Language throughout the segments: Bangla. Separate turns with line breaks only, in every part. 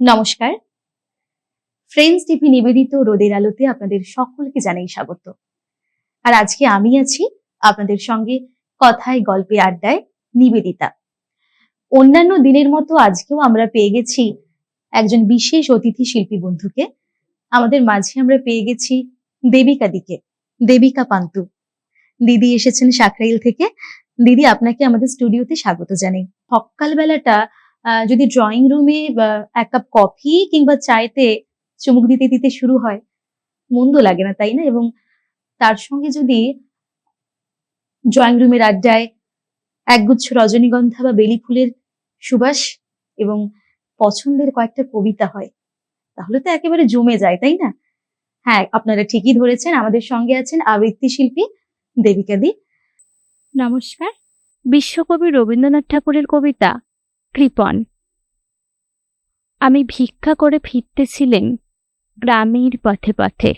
নমস্কার। ফ্রেন্ডস টিভি নিবেদিত রোদের আলোতে আপনাদের সকলকে জানাই স্বাগত। আর আজকে আমি আছি আপনাদের সঙ্গে কথায় গল্পে আড্ডায় নিবেদিতা। অন্যান্য দিনের মতো আজকেও আমরা পেয়ে গেছি একজন বিশেষ অতিথি শিল্পী বন্ধুকে। আমাদের মাঝে আমরা পেয়ে গেছি দেবিকা দিকে দেবিকা পান্তু দিদি এসেছেন সাকরাইল থেকে। দিদি আপনাকে আমাদের স্টুডিওতে স্বাগত জানাই। সকালবেলাটা আহ, যদি ড্রয়িং রুমে এক কাপ কফি কিংবা চায়তে চুমুক দিতে দিতে শুরু হয়, মন্দ লাগে না, তাই না? এবং তার সঙ্গে যদি ড্রয়িং রুমের আড্ডায় একগুচ্ছ রজনীগন্ধা বা বেলি ফুলের সুবাস এবং পছন্দের কয়েকটা কবিতা হয়, তাহলে তো একেবারে জমে যায়, তাই না? হ্যাঁ আপনারা ঠিকই ধরেছেন, আমাদের সঙ্গে আছেন আবৃত্তি শিল্পী দেবিকা দি।
নমস্কার। বিশ্বকবি রবীন্দ্রনাথ ঠাকুরের কবিতা কৃপণ। আমি ভিক্ষা করে ফিরতেছিলেন গ্রামের পথে পথে।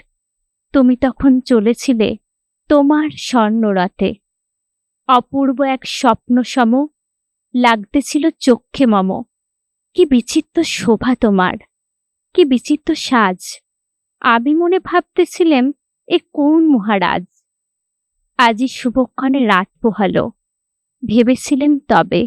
তুমি তখন চলেছিলে তোমার স্বর্ণরথে। অপূর্ব এক স্বপ্ন সম লাগতেছিল চক্ষে মম। কি বিচিত্র শোভা তোমার, কি বিচিত্র সাজ। আমি মনে ভাবতেছিলেম, এ কোন মহারাজ? আজি শুভক্ষণে রাত পোহালো। ভেবেছিলেন তবে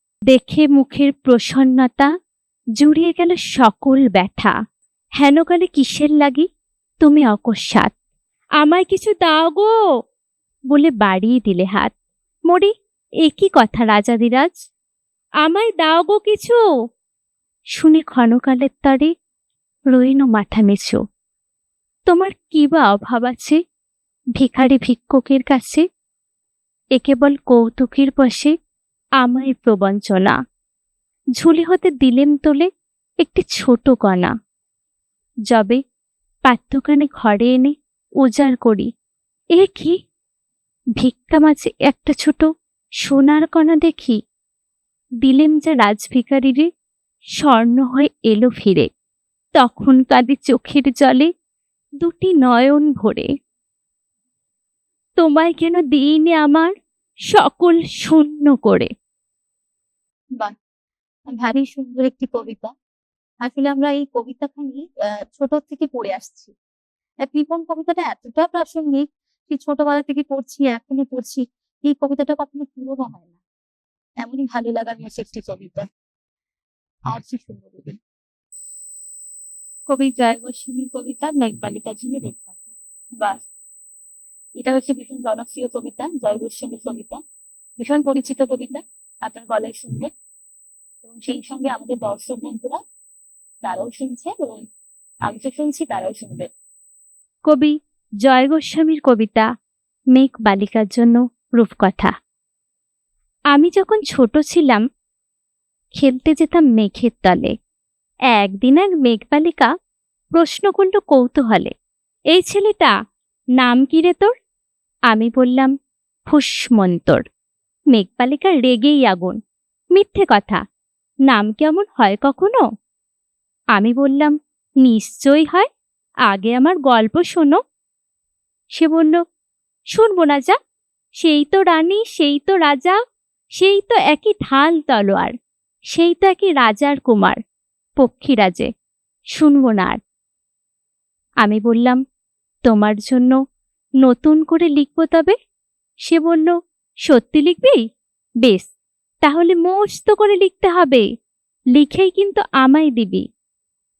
দেখে মুখের প্রসন্নতা জুড়িয়ে গেল সকল ব্যথা। হেনকালে কিসের লাগি? তুমি অকস্মাৎ। আমায় কিছু দাও গো! বলে বাড়িয়ে দিলে হাত। মরি একই কথা রাজাদিরাজ আমায় দাও গো কিছু! শুনে ক্ষণকালের তরে রইন মাথা মেছো তোমার কি বা অভাব আছে ভিখারি ভিক্ষকের কাছে? এ কেবল কৌতুকের বসে আমায় প্রবঞ্চনা। ঝুলি হতে দিলেম তোলে একটি ছোট কণা। যবে পাত্রখানে ঘরে এনে উজাড় করি। এ কি? ভিক্ষা মাঝে একটা ছোট সোনার কণা দেখি। দিলেম যা রাজভিকারিরে স্বর্ণ হয়ে এলো ফিরে। তখন কাঁদি চোখের জলে দুটি নয়ন ভরে। তোমায় কেন দিইনি আমার সকল শূন্য করে?
বাহ ভারী সুন্দর একটি কবিতা। আসলে আমরা এই কবিতাখানি ছোট থেকে পড়ে আসছি। কৃপণ কবিতাটা এতটা প্রাসঙ্গিক যে ছোটবেলা থেকে পড়ছি এখনও পড়ছি, এই কবিতাটা কখনো পুরোনো হয় না। এমনই ভালো লাগার মতো একটি কবিতা। আর কি সুন্দর কবি কবি জয় কবিতা মেঘবালিকার জন্য রেখা বাহ! এটা হচ্ছে ভীষণ জনপ্রিয় কবিতা জয় গোস্বামীর কবিতা। ভীষণ পরিচিত কবিতা। আপনার গলায় শুনবে। এবং সেই সঙ্গে আমাদের দর্শক বন্ধুরা তারাও শুনছে এবং আমি তো শুনছি, তারাও শুনবে।
কবি জয় গোস্বামীর কবিতা, মেঘ বালিকার জন্য রূপকথা। আমি যখন ছোট ছিলাম, খেলতে যেতাম মেঘের তলে। একদিন এক মেঘবালিকা প্রশ্ন করল কৌতূহলে, এই ছেলেটা নাম কি রে তোর? আমি বললাম, ফুসমন্তর। মেঘবালিকা রেগেই আগুন। মিথ্যে কথা। নাম কেমন হয় কখনো? আমি বললাম, নিশ্চয়ই হয়। আগে আমার গল্প শোনো। সে বলল, শুনব না যা। সেই তো রানী, সেই তো রাজা, সেই তো একই ঢাল তলোয়ার, সেই তো একই রাজার কুমার, পক্ষীরাজে, শুনব না আর। আমি বললাম, তোমার জন্য নতুন করে লিখব তবে? সে বলল সত্যি লিখবি? বেশ, তাহলে মস্ত করে লিখতে হবে। লিখেই কিন্তু আমায় দিবি।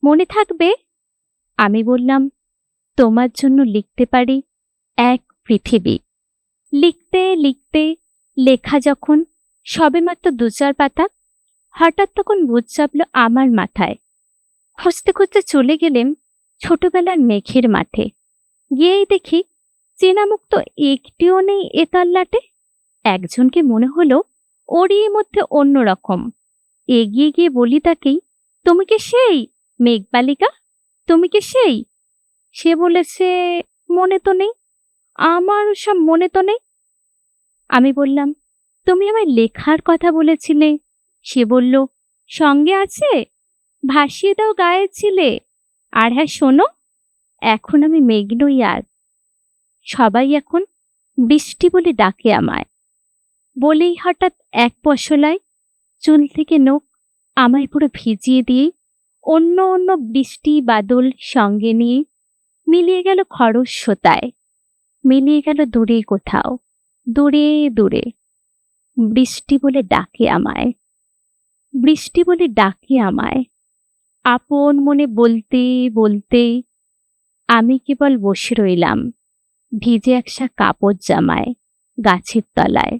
মনে থাকবে? আমি বললাম, তোমার জন্য লিখতে পারি এক পৃথিবী। লিখতে লিখতে লেখা যখন সবেমাত্র দু চার পাতা, হঠাৎ তখন বুঝ চাপল আমার মাথায়। খুঁজতে খুঁজতে চলে গেলেম ছোটবেলার মেঘের মাঠে। গিয়েই দেখি চেনামুক্ত একটিও নেই এ একজনকে মনে হলো ওরই মধ্যে অন্যরকম এগিয়ে গিয়ে বলি তাকেই, তুমি কি সেই মেঘবালিকা তুমি কি সেই? সে বলেছে, মনে তো নেই। আমার সব মনে তো নেই। আমি বললাম, তুমি আমায় লেখার কথা বলেছিলে। সে বলল, সঙ্গে আছে? ভাসিয়ে দাও গায়ে ছিলে। আর হ্যাঁ শোনো, এখন আমি মেঘনই আর। সবাই এখন বৃষ্টি বলে ডাকে আমায়। বলেই হঠাৎ এক পশলায় চুল থেকে নখ আমায় পুরো ভিজিয়ে দিয়ে অন্য অন্য বৃষ্টি বাদল সঙ্গে নিয়ে মিলিয়ে গেল খরস্রোতায়। মিলিয়ে গেল দূরে কোথাও, দূরে দূরে। বৃষ্টি বলে ডাকে আমায়, বৃষ্টি বলে ডাকে আমায়। আপন মনে বলতে বলতে আমি কেবল বসে রইলাম, ভিজে একসা কাপড় জামায় গাছের তলায়।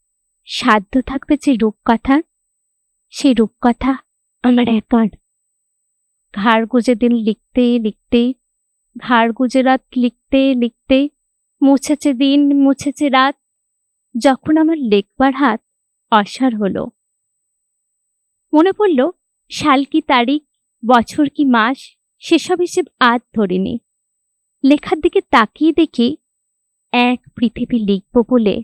সাধ্য থাকবে যে রূপকথার সেই রূপকথা আমার একার। ঘাড় গুজে দিন লিখতে লিখতে, ঘাড় গুজে রাত লিখতে লিখতে, মুছেছে দিন, মুছেছে রাত, যখন আমার লেখবার হাত অসার হলো। মনে পড়ল, সাল কি তারিখ, বছর কি মাস, সেসব হিসেব আজ ধরিনি। লেখার দিকে তাকিয়ে দেখি, এক পৃথিবী লিখব বলে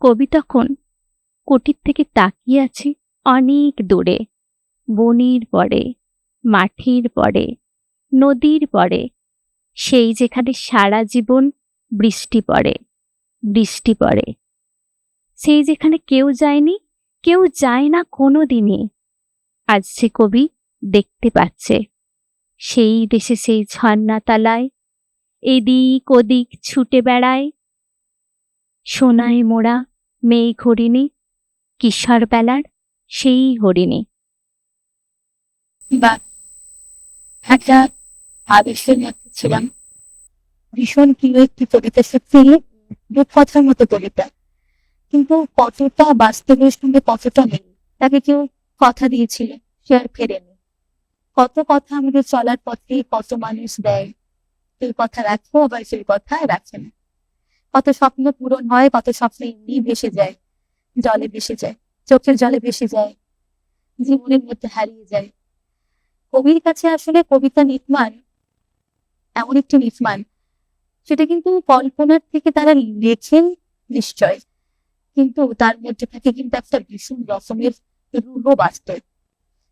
কবি তখন কুটির থেকে তাকিয়ে আছে অনেক দূরে। বনির পরে মাটির পরে, নদীর পরে, সেই যেখানে সারা জীবন বৃষ্টি পড়ে বৃষ্টি পড়ে। সেই যেখানে কেউ যায়নি, কেউ যায় না কোনো দিনই আজ সে কবি দেখতে পাচ্ছে। সেই দেশে সেই ঝর্ণা তালায় এদিক ওদিক ছুটে বেড়ায় সোনায় মোড়া, মেয়ে হরিণী কিশোর বেলার সেই হরিণী।
বা, একটা আবেশের ভীষণ প্রিয় একটি কবিতা সত্যি রূপকথার মতো কবিতা। কিন্তু কতটা বাস্তবের সঙ্গে কতটা নেই তাকে কেউ কথা দিয়েছিল, সে আর ফেরেনি। কত কথা আমাদের চলার পথে কত মানুষ দেয়, সেই কথা রাখো আবার সেই কথা রাখে না। কত স্বপ্ন পূরণ হয়, কত স্বপ্ন এমনি ভেসে যায়, জলে ভেসে যায়, চোখের জলে ভেসে যায়, জীবনের মধ্যে হারিয়ে যায়। কবির কাছে আসলে কবিতা নির্মাণ এমন একটি নির্মাণ, সেটা কিন্তু কল্পনার থেকে তারা লেখেন নিশ্চয়, কিন্তু তার মধ্যে থাকে কিন্তু একটা ভীষণ রকমের রূঢ় বাস্তব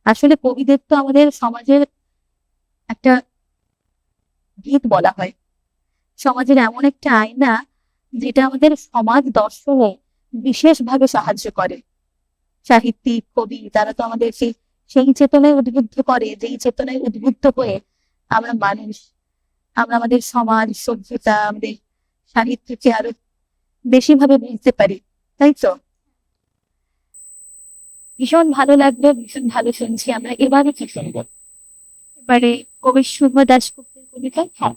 আসলে কবিদের তো আমাদের সমাজের একটা ভিত বলা হয়। সমাজের এমন একটা আয়না যেটা আমাদের সমাজ দর্শনে বিশেষভাবে সাহায্য করে। সাহিত্যিক কবি তারা তো আমাদের সেই সেই চেতনায় উদ্বুদ্ধ করে যেই চেতনায় উদ্বুদ্ধ হয়ে আমরা মানুষ আমরা আমাদের সমাজ সভ্যতা আমাদের সাহিত্যকে আরও বেশি ভাবে বুঝতে পারি তাই তো? ভীষণ ভালো লাগল ভীষণ ভালো শুনছি আমরা। এবারে কি শুনব? এবারে কবি শুভ দাশগুপ্তের কবিতা। হ্যাঁ,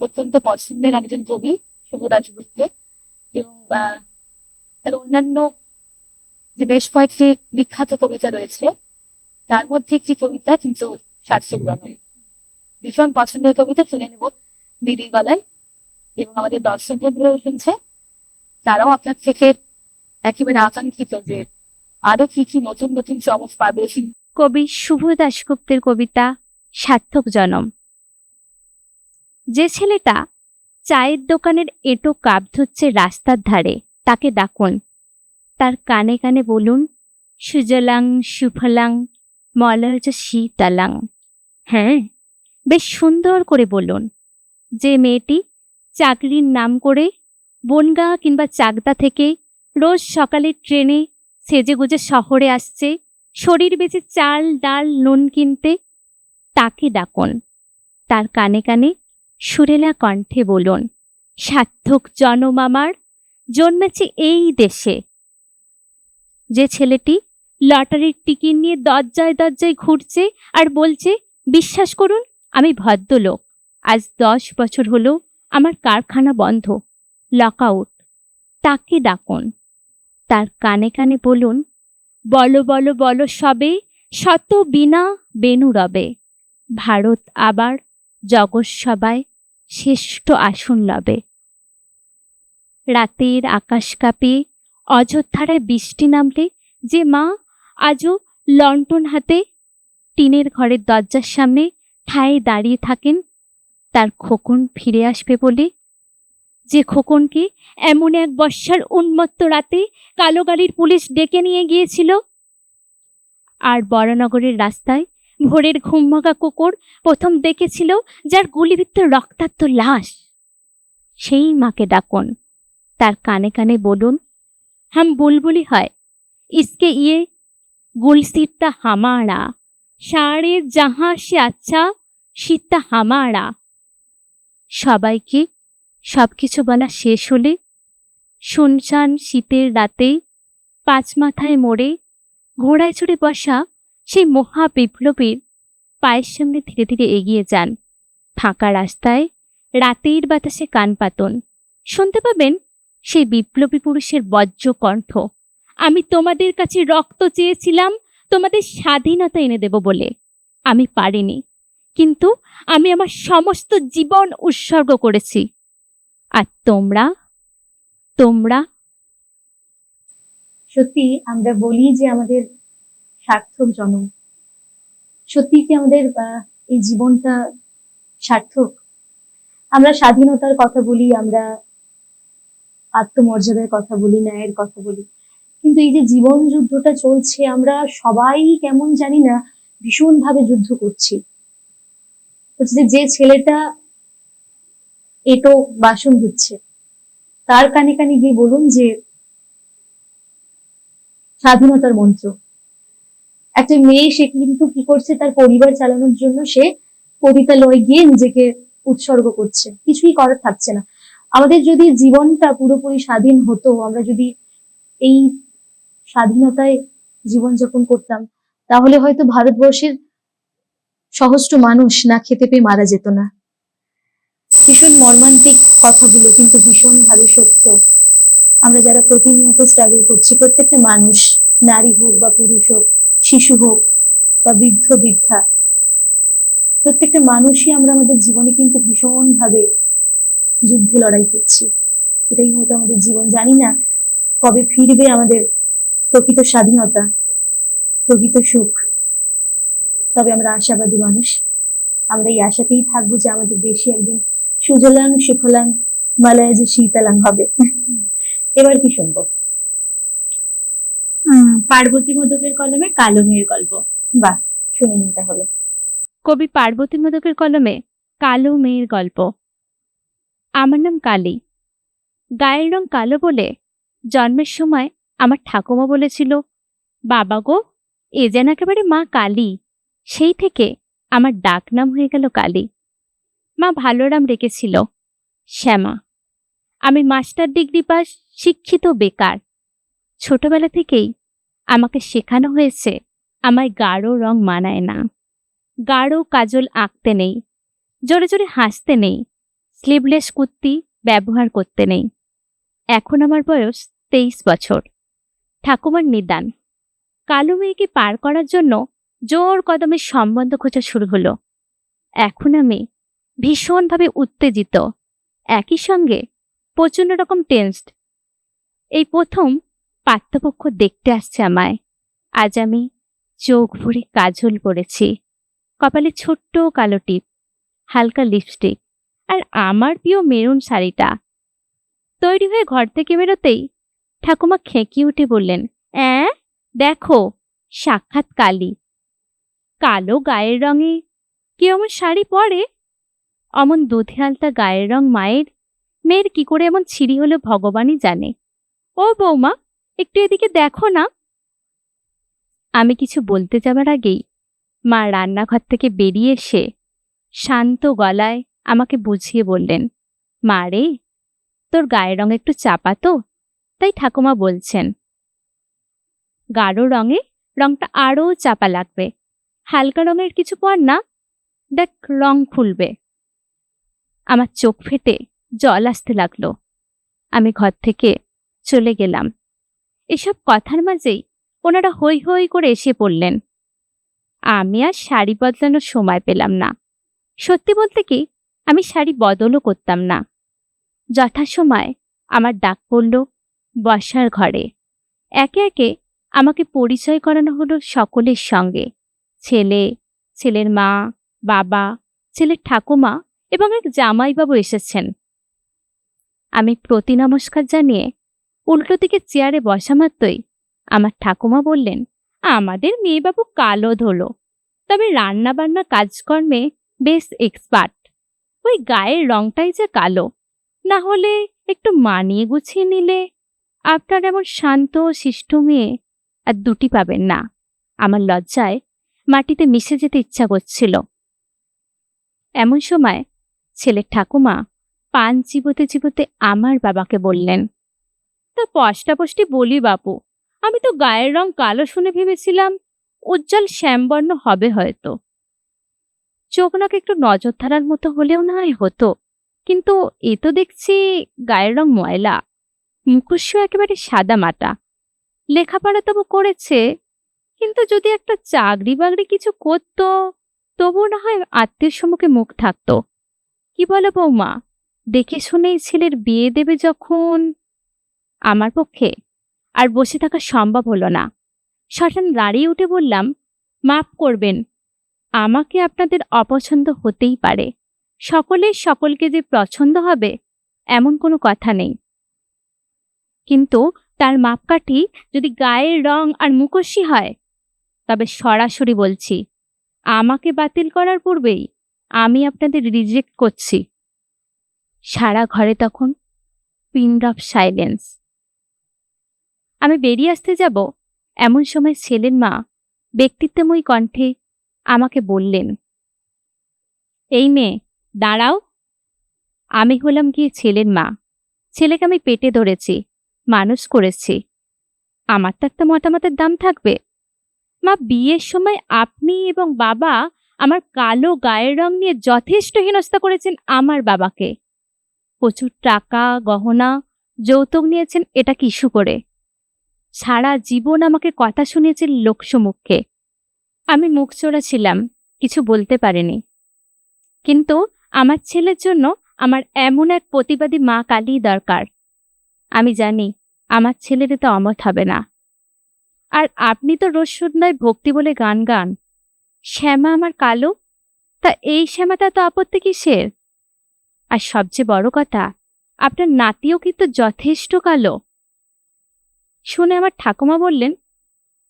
অত্যন্ত পছন্দের একজন কবি। শুভ দাশগুপ্ত এবং তার অন্যান্য যে বেশ কয়েকটি বিখ্যাত কবিতা রয়েছে, তার মধ্যে একটি কবিতা কিন্তু সাতশো ভীষণ পছন্দের কবিতা শুনে নেব দিদির গলায়। এবং আমাদের দর্শক বন্ধুরাও শুনছে, তারাও আপনার থেকে একেবারে আকাঙ্ক্ষিত যে আরও কি কি নতুন নতুন চমক পাবে।
কবি শুভ দাশগুপ্তের কবিতা সার্থক জনম। যে ছেলেটা চায়ের দোকানের এটো কাপ ধুচ্ছে রাস্তার ধারে। তাকে ডাকুন। তার কানে কানে বলুন, সুজলাং, সুফলাং মলয়জ শীতালাং। হ্যাঁ বেশ সুন্দর করে বলুন। যে মেয়েটি চাকরির নাম করে বনগা কিংবা চাকদা থেকে রোজ সকালে ট্রেনে সেজেগুজে শহরে আসছে, শরীর বেঁচে চাল, ডাল, নুন কিনতে, তাকে ডাকুন। তার কানে কানে সুরেলা কণ্ঠে বলুন, সার্থক জনম আমার, জন্মেছে এই দেশে। যে ছেলেটি লটারির টিকিট নিয়ে দরজায় দরজায় ঘুরছে আর বলছে, বিশ্বাস করুন, আমি ভদ্রলোক। আজ দশ বছর হলো আমার কারখানা বন্ধ, লকআউট। তাকে ডাকুন। তার কানে কানে বলুন, বলো বলো বলো সবে, শত বিনা বেনু রবে। ভারত আবার জগৎ সবাই শ্রেষ্ঠ আসন লবে রাতের আকাশ কাঁপিয়ে অযোধ্যারায় বৃষ্টি নামলে যে মা আজও লন্ঠন হাতে টিনের ঘরের দরজার সামনে ঠায়ে দাঁড়িয়ে থাকেন, তার খোকন ফিরে আসবে বলে। যে খোকনকে এমন এক বর্ষার উন্মত্ত রাতে কালো গাড়ির পুলিশ ডেকে নিয়ে গিয়েছিল। আর বড়নগরের রাস্তায় ভোরের ঘুমভাগা কুকুর প্রথম দেখেছিল যার গুলিবিদ্ধ রক্তাক্ত লাশ। সেই মাকে ডাকুন, তার কানে কানে বলুন, হাম বুলবুলি হয়, ইসকে ইয়ে গুলসিটটা হামারা সারে যাহা সে আচ্ছা শীতটা হামারা। সবাইকে সবকিছু বলা শেষ হলে শুনশান শীতের রাতে পাঁচ মাথায় মোড়ে ঘোড়ায় চড়ে বসা সেই মহা বিপ্লবীর পায়ের সামনে ধীরে ধীরে এগিয়ে যান। ফাঁকা রাস্তায় রাতের বাতাসে কান পাতন। শুনতে পাবেন সেই বিপ্লবী পুরুষের বজ্র কণ্ঠ। আমি তোমাদের কাছে রক্ত চেয়েছিলাম, তোমাদের স্বাধীনতা এনে দেব বলে। আমি পারিনি, কিন্তু আমি আমার সমস্ত জীবন উৎসর্গ করেছি। আর তোমরা? তোমরা?
সত্যি আমরা বলি যে আমাদের সার্থক জনম সত্যি কি আমাদের এই জীবনটা সার্থক? আমরা স্বাধীনতার কথা বলি, আমরা আত্মমর্যাদার কথা বলি, ন্যায়ের কথা বলি। কিন্তু এই যে জীবন যুদ্ধটা চলছে, আমরা সবাই কেমন জানি না ভীষণ ভাবে যুদ্ধ করছি। হচ্ছে যে- ছেলেটা এটো বাসন ধুচ্ছে, তার কানে কানে গিয়ে বলুন যে, স্বাধীনতার মন্ত্র। একটা মেয়ে, সে কিন্তু কি করছে? তার পরিবার চালানোর জন্য সে পতিতালয়ে গিয়ে নিজেকে উৎসর্গ করছে। কিছুই করার থাকছে না। আমাদের যদি জীবনটা পুরোপুরি স্বাধীন হতো, আমরা যদি এই স্বাধীনতায় জীবনযাপন করতাম, তাহলে হয়তো ভারতবর্ষের সহস্র মানুষ না খেতে পেয়ে মারা যেত না। ভীষণ মর্মান্তিক কথাগুলো, কিন্তু ভীষণ ভাবে সত্য। আমরা যারা প্রতিনিয়ত স্ট্রাগল করছি, প্রত্যেকটা মানুষ, নারী হোক বা পুরুষ হোক শিশু হোক বা বৃদ্ধ, বৃদ্ধা, প্রত্যেকটা মানুষই আমরা আমাদের জীবনে কিন্তু ভীষণ ভাবে যুদ্ধে লড়াই করছি। এটাই হয়তো আমাদের জীবন, জানি না কবে ফিরবে আমাদের প্রকৃত স্বাধীনতা, প্রকৃত সুখ। তবে আমরা আশাবাদী মানুষ। আমরা এই আশাতেই থাকব যে আমাদের দেশে একদিন সুজলাং সুফলাং মালয় যে শীতালাং হবে। এবার কি শুনব? পার্বতী মোদকের কলমে কালো মেয়ের গল্প। বাহ, শুনে নিন তাহলে।
কবি পার্বতী মোদকের কলমে কালো মেয়ের গল্প। আমার নাম কালী। গায়ের রং কালো বলে জন্মের সময় আমার ঠাকুমা বলেছিল, বাবা গো, এ যেন একেবারে মা কালী। সেই থেকে আমার ডাক নাম হয়ে গেল কালী। মা ভালো নাম রেখেছিল শ্যামা, আমি মাস্টার ডিগ্রি পাস শিক্ষিত বেকার। ছোটবেলা থেকেই আমাকে শেখানো হয়েছে, আমায় গাঢ় রং মানায় না। গাঢ় কাজল আঁকতে নেই, জোরে জোরে হাসতে নেই স্লিভলেস কুর্তি ব্যবহার করতে নেই। এখন আমার বয়স তেইশ বছর। ঠাকুমার নিদান। কালো মেয়েকে পার করার জন্য জোর কদমে সম্বন্ধ খোঁজা শুরু হলো। এখন আমি ভীষণভাবে উত্তেজিত। একই সঙ্গে প্রচণ্ড রকম টেন্সড এই প্রথম পাত্রপক্ষ দেখতে আসছে আমায়। আজ আমি চোখ ভরে কাজল পরেছি কপালে ছোট্ট কালো টিপ, হালকা লিপস্টিক আর আমার প্রিয় মেরুন শাড়িটা। তৈরি হয়ে ঘর থেকে বেরোতেই ঠাকুমা খেঁকিয়ে উঠে বললেন, অ্যাঁ, দেখো, সাক্ষাৎ কালি। কালো গায়ের রঙে কি অমন শাড়ি পরে? অমন দুধে আলতা গায়ের রং মায়ের? মেয়ের কি করে এমন ছিঁড়ি হলো ভগবানই জানে। ও বৌমা একটু এদিকে দেখো না। আমি কিছু বলতে যাবার আগেই মা রান্নাঘর থেকে বেরিয়ে এসে শান্ত গলায় আমাকে বুঝিয়ে বললেন, মা রে, তোর গায়ের রঙ একটু চাপা তো, তাই ঠাকুমা বলছেন। গাঢ় রঙে রংটা আরও চাপা লাগবে, হালকা রঙের কিছু পর না, দেখ রং খুলবে। আমার চোখ ফেটে জল আসতে লাগল। আমি ঘর থেকে চলে গেলাম। এসব কথার মাঝেই ওনারা হই হই করে এসে পড়লেন। আমি আর শাড়ি বদলানোর সময় পেলাম না। সত্যি বলতে কি, আমি শাড়ি বদলও করতাম না। যথাসময় আমার ডাক পড়ল বসার ঘরে। একে একে আমাকে পরিচয় করানো হলো সকলের সঙ্গে। ছেলে, ছেলের মা, বাবা, ছেলের ঠাকুমা এবং এক জামাইবাবু এসেছেন। আমি প্রতি নমস্কার জানিয়ে উল্টো দিকে চেয়ারে বসা মাত্রই আমার ঠাকুমা বললেন, আমাদের মেয়েবাবু কালো ধলো। তবে রান্না বান্না কাজকর্মে বেশ এক্সপার্ট ওই গায়ের রংটাই যে কালো, না হলে একটু মানিয়ে গুছিয়ে নিলে আপনার এমন শান্ত শিষ্ট মেয়ে আর দুটি পাবেন না। আমার লজ্জায় মাটিতে মিশে যেতে ইচ্ছা করছিল। এমন সময় ছেলের ঠাকুমা পান চিবোতে চিবোতে আমার বাবাকে বললেন তা পষ্টাপষ্টি বলি বাপু। আমি তো গায়ের রং কালো শুনে ভেবেছিলাম, উজ্জ্বল শ্যামবর্ণ হবে হয়তো। চোখ নাক একটু নজর ধারার মতো হলেও না হয় হতো, কিন্তু এ তো দেখছি গায়ের রং ময়লা, মুখস্য একেবারে সাদা মাটা। লেখাপড়া তবু করেছে, কিন্তু যদি একটা চাকরি বাকরি কিছু করতো তবু না হয় আত্মীয় সম্মুখে মুখ থাকতো। কি বলো বৌমা, দেখে শুনেই ছেলের বিয়ে দেবে যখন আমার পক্ষে। আর বসে থাকা সম্ভব হলো না। শশান দাঁড়িয়ে উঠে বললাম, মাফ করবেন। আমাকে আপনাদের অপছন্দ হতেই পারে। সকলের সকলকে যে পছন্দ হবে, এমন কোনো কথা নেই। কিন্তু তার মাপকাঠি যদি গায়ের রং আর মুখোশি হয়, তবে সরাসরি বলছি, আমাকে বাতিল করার পূর্বেই আমি আপনাদের রিজেক্ট করছি। সারা ঘরে তখন পিন অফ সাইলেন্স। আমি বেরিয়ে আসতে যাব? এমন সময় ছেলের মা ব্যক্তিত্বময়ী কণ্ঠে আমাকে বললেন, এই মেয়ে, দাঁড়াও। আমি হলাম গিয়ে ছেলের মা। ছেলেকে আমি পেটে ধরেছি, মানুষ করেছি। আমার তো একটা মতামতের দাম থাকবে। মা, বিয়ের সময় আপনি এবং বাবা আমার কালো গায়ের রং নিয়ে যথেষ্ট হেনস্থা করেছেন আমার বাবাকে। প্রচুর টাকা, গহনা, যৌতুক নিয়েছেন, এটা কি ইস্যু করে? সারা জীবন আমাকে কথা শুনিয়েছেন লোকসমুখে। আমি মুখ চোরা ছিলাম কিছু বলতে পারিনি। কিন্তু আমার ছেলের জন্য আমার এমন এক প্রতিবাদী মা কালী দরকার। আমি জানি আমার ছেলের তো অমত হবে না। আর আপনি তো রোজ সন্ধ্যায় ভক্তি বলে গান গান। শ্যামা আমার কালো? তা এই শ্যামাটা তো আপত্তি কিসের? আর সবচেয়ে বড় কথা, আপনার নাতিও কিন্তু যথেষ্ট কালো। শুনে আমার ঠাকুমা বললেন,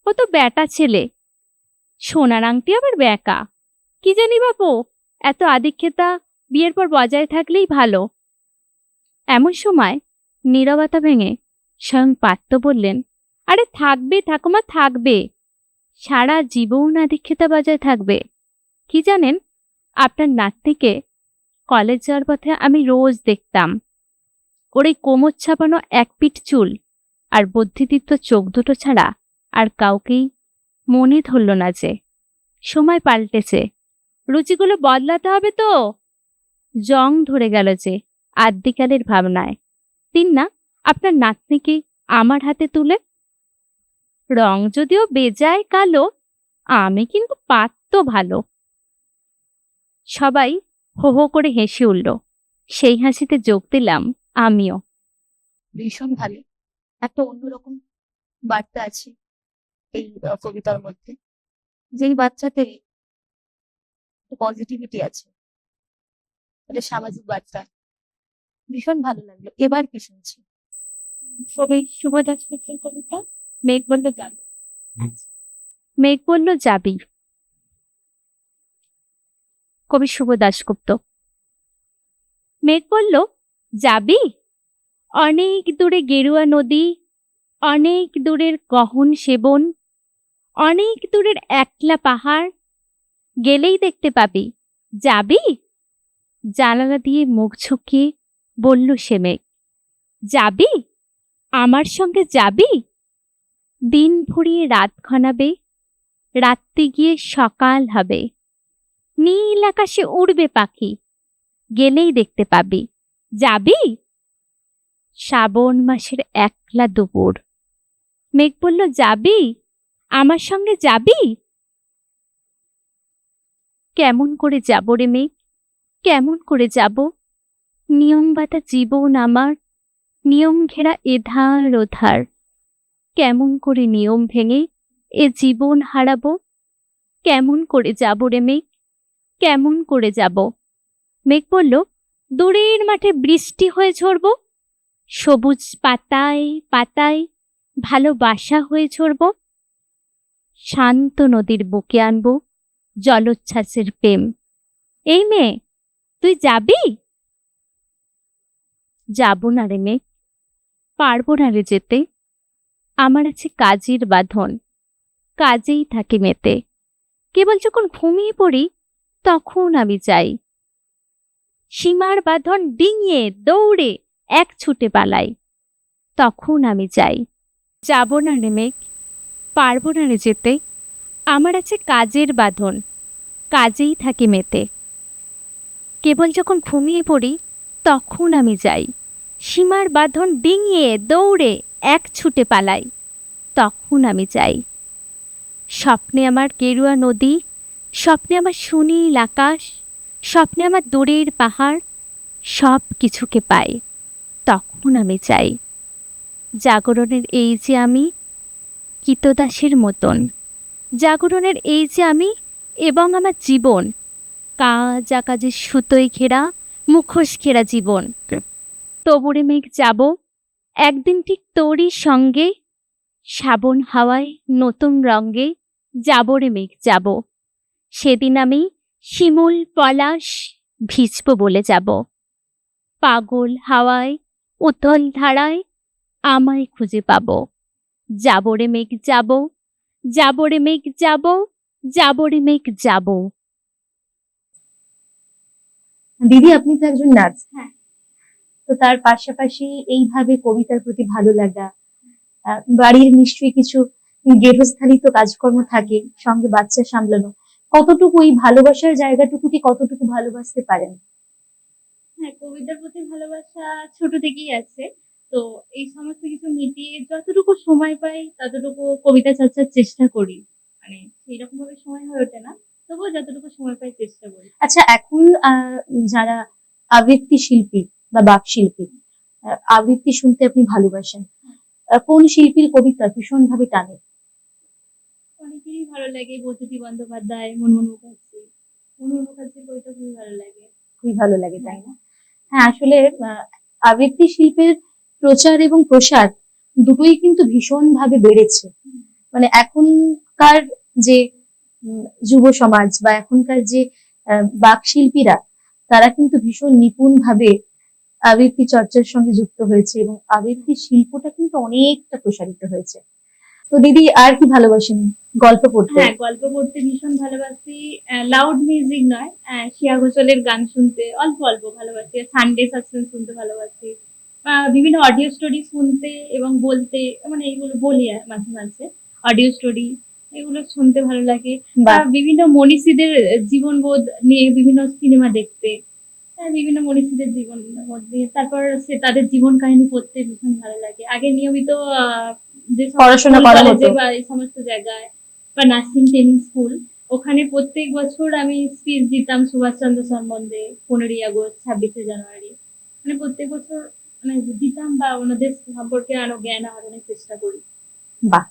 ও তো ব্যাটা ছেলে। সোনার আংটি আবার ব্যাকা। কি জানি বাপু, এত আদিক্ষেতা বিয়ের পর বজায় থাকলেই ভালো। এমন সময় নীরবতা ভেঙে স্বয়ং পাত্র বললেন, আরে থাকবে, ঠাকুমা থাকবে। সারা জীবন আদিক্ষেতা বজায় থাকবে। কি জানেন, আপনার নাতনিকে কলেজ যাওয়ার পথে আমি রোজ দেখতাম। ওর এই কোমর ছাপানো এক পিঠ চুল আর বুদ্ধিদীপ্ত চোখ দুটো ছাড়া আর কাউকেই মনে ধরল না যে। সময় পাল্টেছে। রুচিগুলো বদলাতে হবে তো? জং ধরে গেল যে আদ্যিকালের ভাবনায়। তিন না, আপনার নাতনিকে আমার হাতে তুলে? রং যদিও বেজায় কালো, আমি কিন্তু পাত্ত ভালো। সবাই হো হো করে হেসে উঠল। সেই হাসিতে যোগ দিলাম আমিও।
ভীষণ ভালো। একটা অন্যরকম বার্তা আছে এই কবিতার মধ্যে যেই বাচ্চাতে পজিটিভিটি আছে এটা সামাজিক বার্তা। ভীষণ ভালো লাগল। এবার কি শুনছি?
কবি শুভ দাসগুপ্তের কবিতা। মেঘ বলল যাব। মেঘ বলল যাবি। কবি শুভ দাশগুপ্ত। মেঘ বলল যাবি? অনেক দূরে গেরুয়া নদী, অনেক দূরের গহন সেবন, অনেক দূরের একলা পাহাড়, গেলেই দেখতে পাবি। যাবি? জানালা দিয়ে মুখ ঝুঁকিয়ে বলল সে মেঘ। যাবি? আমার সঙ্গে যাবি? দিন ফুরিয়ে রাত ঘনাবে, রাত্রি গিয়ে সকাল হবে। নীল আকাশে উড়বে পাখি, গেলেই দেখতে পাবি। যাবি? শ্রাবণ মাসের একলা দুপুর। মেঘ বলল, যাবি? আমার সঙ্গে যাবি? কেমন করে যাব রে মেঘ? কেমন করে যাব? নিয়মবাতা জীবন আমার, নিয়ম ঘেরা এধার ওধার। কেমন করে নিয়ম ভেঙে এ জীবন হারাবো? কেমন করে যাব রে মেঘ? কেমন করে যাব? মেঘ বলল, দূরের মাঠে বৃষ্টি হয়ে ঝরব? সবুজ পাতায় পাতায় ভালোবাসা হয়ে ঝরব। শান্ত নদীর বুকে আনব জলোচ্ছ্বাসের প্রেম। এই মেয়ে, তুই যাবি? যাব না রে মেঘ পারব না রে যেতে। আমার আছে কাজের বাঁধন, কাজেই থাকি মেতে। কেবল যখন ঘুমিয়ে পড়ি, তখন আমি যাই। সীমার বাঁধন ডিঙিয়ে দৌড়ে এক ছুটে পালাই। তখন আমি যাই। যাব না রে মেঘ পারব না রে যেতে। আমার আছে কাজের বাঁধন, কাজেই থাকি মেতে। কেবল যখন ঘুমিয়ে পড়ি, তখন আমি যাই। সীমার বাঁধন ডিঙিয়ে দৌড়ে এক ছুটে পালাই। তখন আমি যাই। স্বপ্নে আমার গেরুয়া নদী, স্বপ্নে আমার সুনীল আকাশ, স্বপ্নে আমার দূরের পাহাড় সব কিছুকে পাই। তখন আমি চাই। জাগরণের এই যে আমি কিতদাসের মতন। জাগরণের এই যে আমি এবং আমার জীবন। কাজ আকাজের সুতোয় ঘেরা মুখোশ ঘেরা জীবন। তবুরে মেঘ যাব একদিন ঠিক তোরই সঙ্গে। শ্রাবণ হাওয়ায় নতুন রঙ্গে যাব রে মেঘ যাব। সেদিন আমি শিমুল পলাশ ভিজব বলে যাব। পাগল হাওয়ায় উথল ধারায় আমায় খুঁজে পাব। যাব রে মেঘ যাব। যাব রে মেঘ যাব। যাব রে মেঘ যাব।
দিদি আপনি তো একজন নাচ। হ্যাঁ। তো তার পাশাপাশি এইভাবে কবিতার প্রতি ভালো লাগা বাড়ির নিশ্চয়ই কিছু গৃহস্থালিত কাজকর্ম থাকে সঙ্গে বাচ্চা সামলানো কতটুকু এই ভালোবাসার জায়গাটুকু কি কতটুকু ভালোবাসতে পারেন?
হ্যাঁ কবিতার প্রতি ভালোবাসা ছোট থেকেই আছে। তো এই সমস্ত কিছু মিটিয়ে যতটুকু সময় পাই ততটুকু কবিতা চর্চার চেষ্টা করি। মানে সেইরকম ভাবে সময় হয়ে ওঠে না। তবুও যতটুকু সময় পাই চেষ্টা করি।
আচ্ছা এখন আহ, যারা আবৃত্তি শিল্পী বা বাক শিল্পী আবৃত্তি শুনতে আপনি ভালোবাসেন কোন শিল্পীর কবিতা ভীষণ ভাবে টানে?
অনেকেরই ভালো লাগে বৈদ্যুতি বন্দ্যোপাধ্যায় মনমোহন মুখার্জি। মনমোহন মুখার্জির কবিতা খুবই ভালো লাগে।
খুবই ভালো লাগে তাই না? হ্যাঁ আসলে আবৃত্তি শিল্পের প্রচার এবং প্রসার দুটোই কিন্তু ভীষণ ভাবে বেড়েছে। মানে এখনকার যে যুব সমাজ বা এখনকার যে আহ, বাক শিল্পীরা তারা কিন্তু ভীষণ নিপুণ ভাবে আবৃত্তি চর্চার সঙ্গে যুক্ত হয়েছে এবং আবৃত্তি শিল্পটা কিন্তু অনেকটা প্রসারিত হয়েছে। তো দিদি আর কি ভালোবাসেন? গল্প পড়তে।
হ্যাঁ গল্প পড়তে ভীষণ ভালোবাসি। লাউড মিউজিক নয় শ্রেয়া ঘোষালের গান শুনতে অল্প অল্প ভালোবাসি সানডে সাসপেন্স শুনতে ভালোবাসি। বিভিন্ন অডিও স্টোরি শুনতে এবং বলতে মানে এগুলো বলি আর মাঝে মাঝে। অডিও স্টোরি এগুলো শুনতে ভালো লাগে।
বা
বিভিন্ন মনীষীদের জীবনবোধ নিয়ে বিভিন্ন সিনেমা দেখতে হ্যাঁ, বিভিন্ন মনীষীদের জীবন বোধ নিয়ে। তারপর সে তাদের জীবন কাহিনী পড়তে ভীষণ ভালো লাগে। আগে নিয়মিত
পড়াশোনা করা হতো।
বা এই সমস্ত জায়গায় বা নার্সিং ট্রেনিং স্কুল ওখানে প্রত্যেক বছর আমি স্পিচ দিতাম সুভাষচন্দ্র সম্বন্ধে পনেরোই আগস্ট ছাব্বিশে জানুয়ারি। মানে প্রত্যেক বছর মানে দিতাম বা ওনাদের সম্পর্কে আরও জ্ঞান আহরণের চেষ্টা করি। বাহ।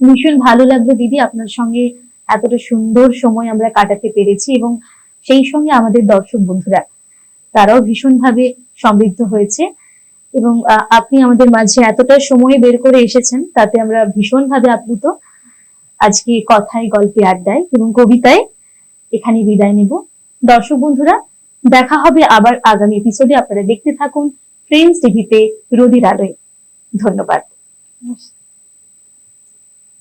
ভীষণ ভালো লাগল দিদি আপনার সঙ্গে এতটা সুন্দর সময় আমরা কাটাতে পেরেছি এবং সেই সঙ্গে আমাদের দর্শক বন্ধুরা তারাও ভীষণভাবে সমৃদ্ধ হয়েছে। এবং আপনি আমাদের মাঝে এতটা সময় বের করে এসেছেন তাতে আমরা ভীষণভাবে আপ্লুত। আজকে কথায়, গল্পে, আড্ডায় এবং কবিতায় এখানে বিদায় নেব। দর্শক বন্ধুরা, দেখা হবে আবার আগামী এপিসোডে আপনারা দেখতে থাকুন ফ্রেন্ডস টিভিতে রোদির আলোয়। ধন্যবাদ।